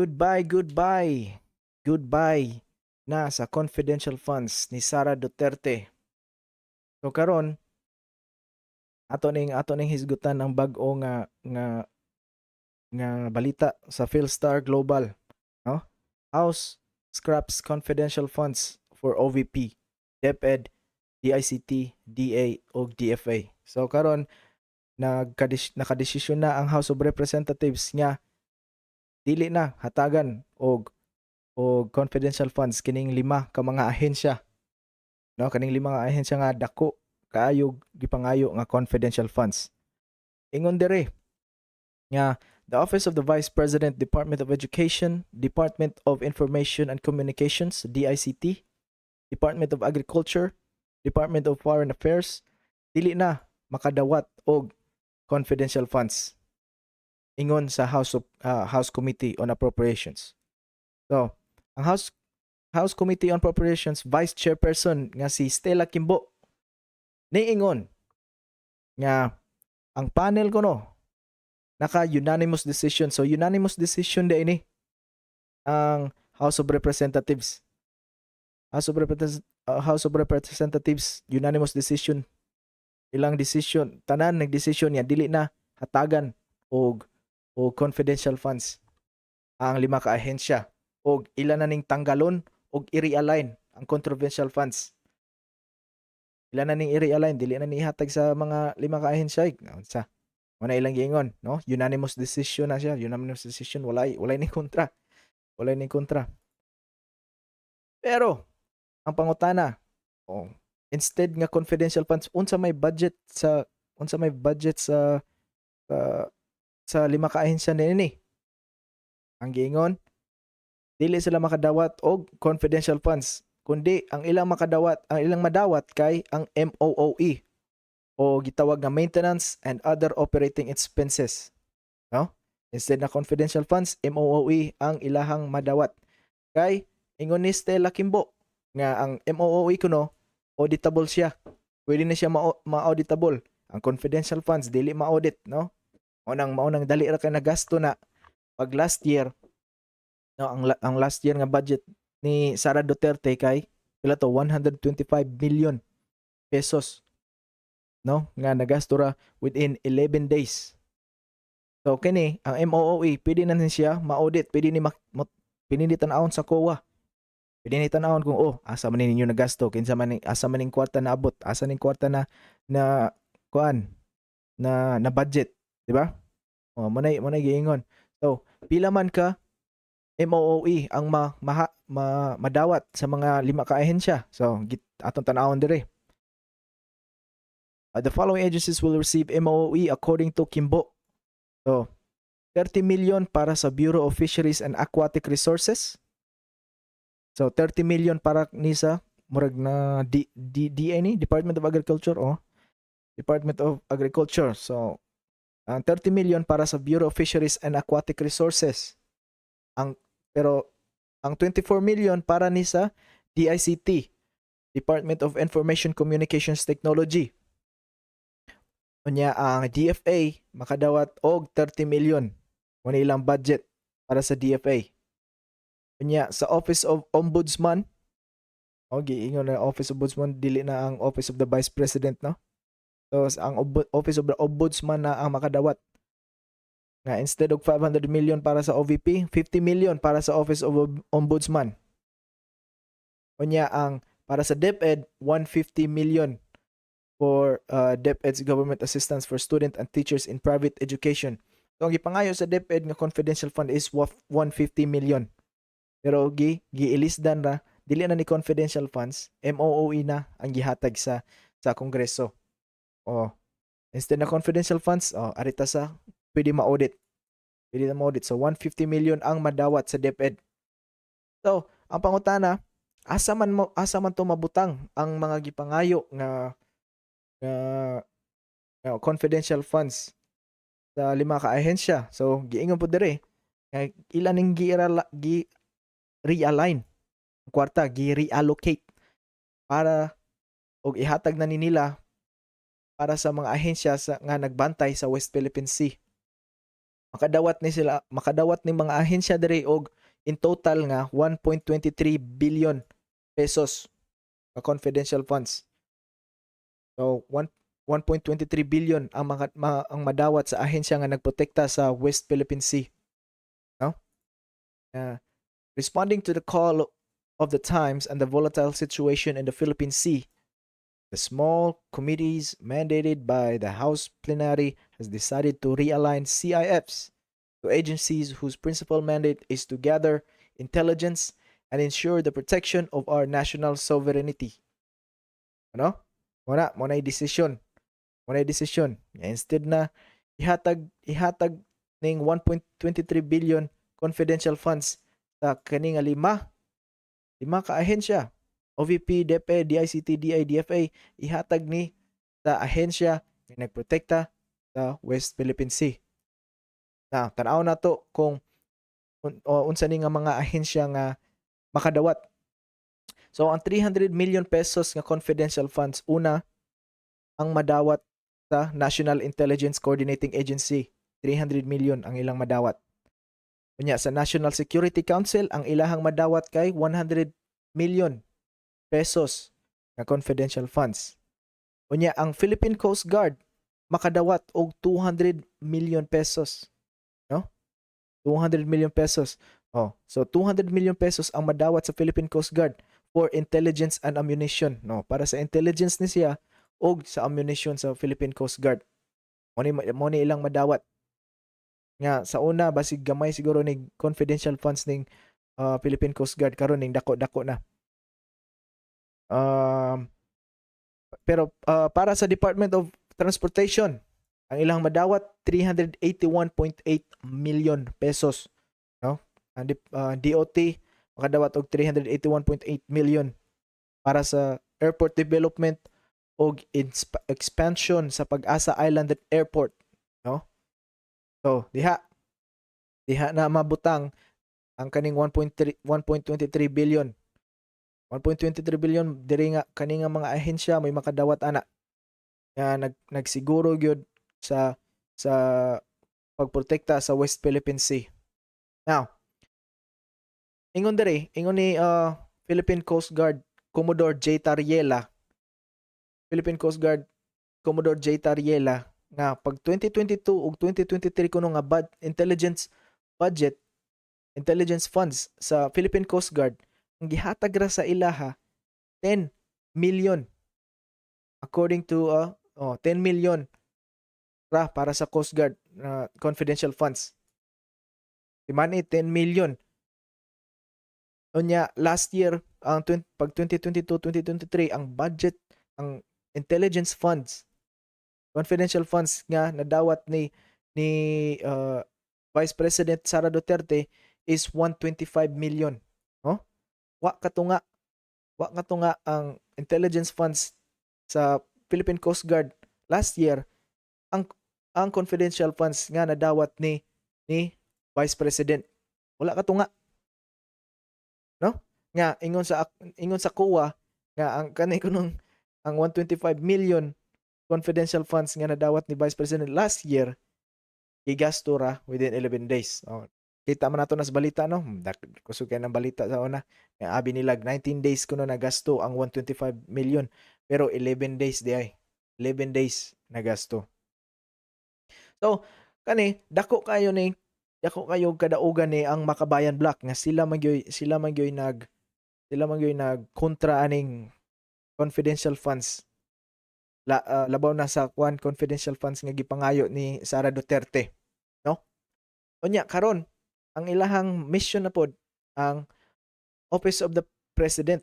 Goodbye, goodbye. Goodbye na sa confidential funds ni Sara Duterte. So karon ato ning ato ning hisgutan ang bag-o nga nga nga balita sa Philstar Global, no? House scraps confidential funds for OVP, DepEd, DICT, DA ug DFA. So karon nagkadis nakadesisyon na ang House of Representatives nga dili na hatagan og og confidential funds kining lima ka mga ahensya. No, kaning lima nga ahensya nga dako kaayo gipangayo nga confidential funds. Ingon dere nga the Office of the Vice President, Department of Education, Department of Information and Communications, DICT, Department of Agriculture, Department of Foreign Affairs, dili na makadawat og confidential funds ingon sa House of uh, House Committee on Appropriations. So, ang House House Committee on Appropriations Vice Chairperson nga si Stella Kimbo niingon nga ang panel ko no naka unanimous decision. So unanimous decision de ini ang House of Representatives. House of, Repres- uh, House of Representatives unanimous decision. Ilang decision tanan nagdesisyon niya dili na hatagan og o confidential funds ang lima ka ahensya og ilan na ning tanggalon og i-realign ang controversial funds. Ilan na ning i-realign dili na nihatag sa mga lima ka ahensya sa Wala ilang giingon, no? Unanimous decision na siya. Unanimous decision. Wala, wala ni kontra. Wala ni kontra. Pero, ang pangutana, oh, instead nga confidential funds, unsa may budget sa, unsa may budget sa, sa, sa lima ka ahensya nini. Ang giingon, dili sila makadawat og confidential funds kundi ang ilang makadawat ang ilang madawat kay ang MOOE o gitawag nga maintenance and other operating expenses. No? Instead na confidential funds, MOOE ang ilahang madawat. Kay ingon ni Stella Kimbo nga ang MOOE kuno auditable siya. Pwede na siya ma-auditable. Ang confidential funds dili ma-audit, no? Unang maunang dali ra kay nagasto na pag last year no ang ang last year nga budget ni Sara Duterte kay pila to 125 billion pesos no nga nagasto ra within 11 days. So kini ang MOOE pwede na siya ma-audit pwede ni pwede ni tan-awon sa COA pwede ni tan-awon kung oh asa man ninyo nagasto kinsa man asa man ning kwarta na abot asa ning kwarta na na kuan na na budget di ba oh manay manay giingon so pila man ka MOOE ang ma, ma, ma madawat sa mga lima ka ahensya so git atong tan-awon dire Uh, the following agencies will receive MOE according to Kimbo. So, 30 million para sa Bureau of Fisheries and Aquatic Resources. So, 30 million para ni sa murag na D, D, DA ni Department of Agriculture oh. Department of Agriculture. So, ang 30 million para sa Bureau of Fisheries and Aquatic Resources. Ang pero ang 24 million para ni sa DICT, Department of Information Communications Technology. Unya ang DFA makadawat og 30 million wala ilang budget para sa DFA. Unya sa Office of Ombudsman Okay, ingon na Office of Ombudsman dili na ang Office of the Vice President no. So ang Office of Ombudsman na ang makadawat nga instead of 500 million para sa OVP, 50 million para sa Office of Ombudsman. Unya ang para sa DepEd 150 million for uh, DepEd's government assistance for student and teachers in private education. So ang gipangayo sa DepEd nga confidential fund is 150 million. Pero gi giilisdan ra dili na ni confidential funds, MOOE na ang gihatag sa sa Kongreso. Oh, instead na confidential funds, oh, arita sa pwede ma-audit. Pwede na ma-audit. So 150 million ang madawat sa DepEd. So, ang pangutana, asa man mo asa man to mabutang ang mga gipangayo nga nga uh, confidential funds sa lima ka ahensya. So giingon po dire kay ilan ning gi, realign kwarta gi reallocate para og ihatag na ni nila para sa mga ahensya sa nga nagbantay sa West Philippine Sea. makadawat ni sila makadawat ni mga ahensya diri og in total nga 1.23 billion pesos ka confidential funds. So 1 1.23 billion ang mga ma, ang madawat sa ahensya nga nagprotekta sa West Philippine Sea. No? Uh, responding to the call of the times and the volatile situation in the Philippine Sea, the small committees mandated by the House plenary has decided to realign CIFs to agencies whose principal mandate is to gather intelligence and ensure the protection of our national sovereignty. Ano? Muna, muna yung desisyon. Muna yung desisyon. Instead na ihatag ihatag ning 1.23 billion confidential funds sa kani nga lima lima ka ahensya OVP, DepE, DICT, DI, DFA ihatag ni sa ahensya nga nagprotekta sa West Philippine Sea. Na tanaw na to kung un, unsa ni nga mga ahensya nga makadawat. So ang 300 million pesos nga confidential funds una ang madawat sa National Intelligence Coordinating Agency. 300 million ang ilang madawat. Unya sa National Security Council ang ilahang madawat kay 100 million pesos nga confidential funds. Unya ang Philippine Coast Guard makadawat og 200 million pesos. No? 200 million pesos. Oh, so 200 million pesos ang madawat sa Philippine Coast Guard for intelligence and ammunition, no? Para sa intelligence ni siya og sa ammunition sa Philippine Coast Guard. Mo ni mo ni ilang madawat. Nga sa una basig gamay siguro ni confidential funds ning uh, Philippine Coast Guard karon ning dako-dako na. Um, pero uh, para sa Department of Transportation, ang ilang madawat 381.8 million pesos, no? Ang uh, DOT makadawat og 381.8 million para sa airport development o expansion sa Pag-asa Island Airport, no? So, diha diha na mabutang ang kaning 1.3 1.23 billion 1.23 billion diri nga kani nga mga ahensya may makadawat ana nga nag nagsiguro gyud sa sa pagprotekta sa West Philippine Sea. Now, ingon diri, ingon ni uh, Philippine Coast Guard Commodore J. Tariela Philippine Coast Guard Commodore J. Tariela nga pag 2022 ug 2023 kuno nga bad intelligence budget intelligence funds sa Philippine Coast Guard ang gihatag ra sa ilaha 10 million according to uh, oh, 10 million ra para sa Coast Guard uh, confidential funds. Di man 10 million. Unya last year ang 20, pag 2022-2023 ang budget ang intelligence funds confidential funds nga nadawat ni ni uh, Vice President Sara Duterte is 125 million. Wa katunga wa katunga ang intelligence funds sa Philippine Coast Guard last year ang ang confidential funds nga nadawat ni ni Vice President. Wala katunga. No? Nga ingon sa ingon sa COA nga ang kanay kunong ang 125 million confidential funds nga nadawat ni Vice President last year gigasto ra within 11 days. Oh, kita man nato nas balita no. Kusog kay ng balita sa una. Nga abi nila 19 days kuno nagasto ang 125 million pero 11 days di ay. 11 days nagasto. So kani dako kayo ni dako kayo kadaugan ni ang Makabayan Black nga sila magyoy sila magyoy nag sila magyoy nag kontra aning confidential funds la, uh, labaw na sa kwan confidential funds nga gipangayo ni Sara Duterte no unya karon ang ilahang mission na pod ang Office of the President.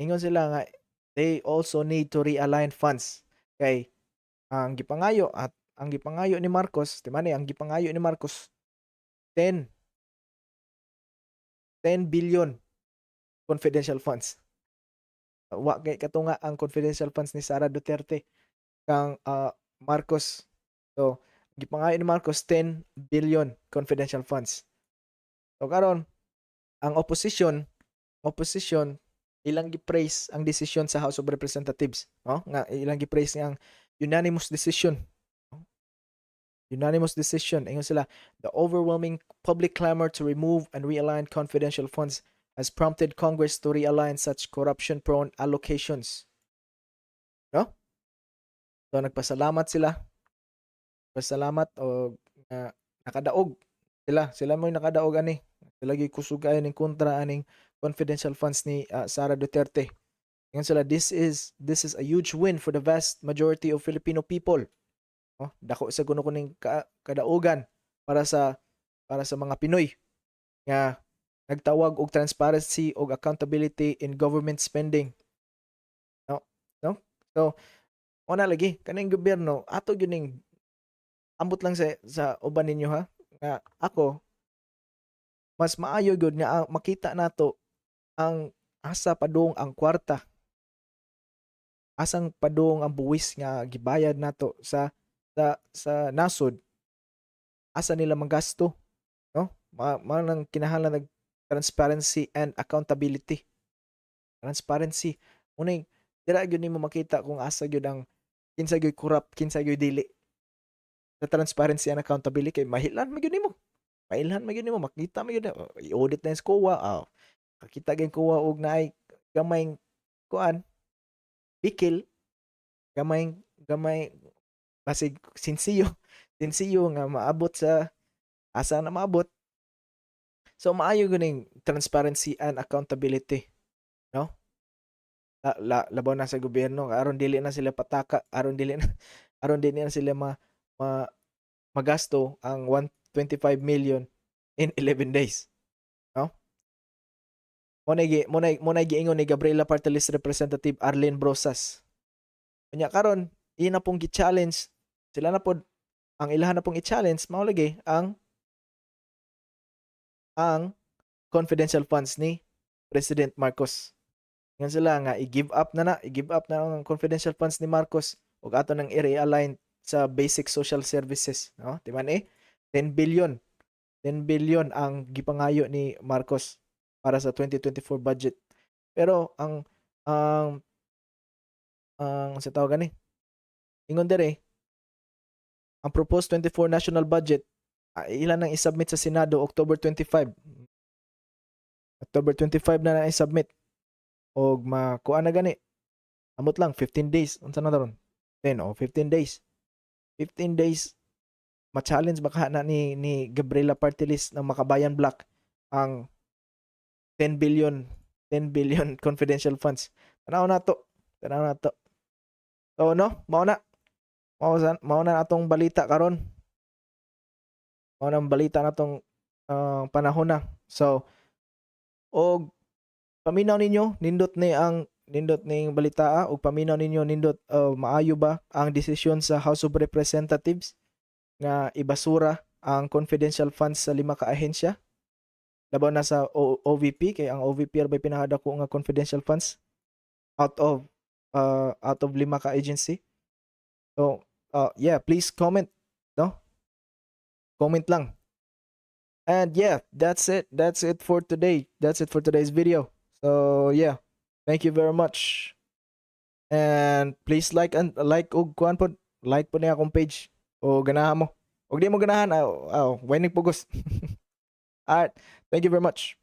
Ingon sila nga they also need to realign funds. Kay ang gipangayo at ang gipangayo ni Marcos di man ang gipangayo ni Marcos 10 10 billion confidential funds. Wa kay katunga ang confidential funds ni Sara Duterte kang uh, Marcos. So gipangayo ni Marcos 10 billion confidential funds so karon ang opposition opposition ilang gi-praise ang decision sa House of Representatives no nga ilang gi-praise ang unanimous decision Unanimous decision. Ingon sila, the overwhelming public clamor to remove and realign confidential funds has prompted Congress to realign such corruption-prone allocations. No? So nagpasalamat sila. Pasalamat o nga nakadaog sila. Sila mo nakadaog ani. Sila gyud kusog kayo ning kontra aning confidential funds ni ah, Sara Duterte. Ingon sila, this is this is a huge win for the vast majority of Filipino people. Oh, dako sa kuno kuning ka, kadaugan para sa para sa mga Pinoy nga nagtawag og transparency og accountability in government spending. No? No? So, mo na lagi kaning gobyerno ato gyud ning ambot lang sa sa uban ninyo ha? Nga ako mas maayo gyud nga makita nato ang asa padung ang kwarta. Asang padung ang buwis nga gibayad nato sa sa sa nasod. Asa nila manggasto no? Ma, ma nang kinahanglan nag transparency and accountability. Transparency. Unay dira gyud nimo makita kung asa gyud ang kinsa gyud corrupt kinsa gyud dili sa transparency and accountability. Kay mahilan magyud nimo mailhan magyud nimo makita magyud na- oh, i-audit na SCOA. Ah kakita gyud kuha og naay gamayng kuan. Bikil. Gamay gamay basig sinsiyo. Sinsiyo nga maabot sa asa na maabot. So maayo ganing transparency and accountability no? La, la, labaw na sa gobyerno. Aron dili na sila pataka. Aron dili na aron dili na sila ma, ma magasto ang 125 million in 11 days no mo na gi mo na mo na giingon ni Gabriela Party List Representative Arlene Brosas Kanya karon, iyon na pong gi-challenge. Sila na po ang ilahan na pong i-challenge mao lagi ang ang confidential funds ni President Marcos. Nga sila nga i-give up na na, i-give up na ang confidential funds ni Marcos ug ato nang i-realign sa basic social services, no? Di man eh 10 billion. 10 billion ang gipangayo ni Marcos para sa 2024 budget. Pero ang ang ang sa tawag ni ingon dere ang proposed 24 national budget ah, ilan nang isubmit sa Senado? October 25 October 25 na na isubmit. Og makuha na gani. Amot lang 15 days. Unsa na daron? 10 o 15 days 15 days ma-challenge baka na ni ni Gabriela Party List ng Makabayan Black ang 10 billion 10 billion confidential funds tanaw na to tanaw na to So no, mao na. Mao sa mao na atong balita karon. Mao na balita natong uh, panahon na. So og paminaw ninyo nindot ni ang nindot ning balita ah, og paminaw ninyo nindot uh, maayo ba ang desisyon sa House of Representatives nga ibasura ang confidential funds sa lima ka ahensya labaw na sa O- OVP kay ang OVP arbay pinahadako nga confidential funds out of uh, out of lima ka agency. So, uh, yeah, please comment, no? Comment lang. And yeah, that's it. That's it for today. That's it for today's video. So, yeah. Thank you very much. And please like and like og kuan pod, like po niya akong page o ganahan mo. Og di mo ganahan, aw, aw, winig pugos. Alright, thank you very much.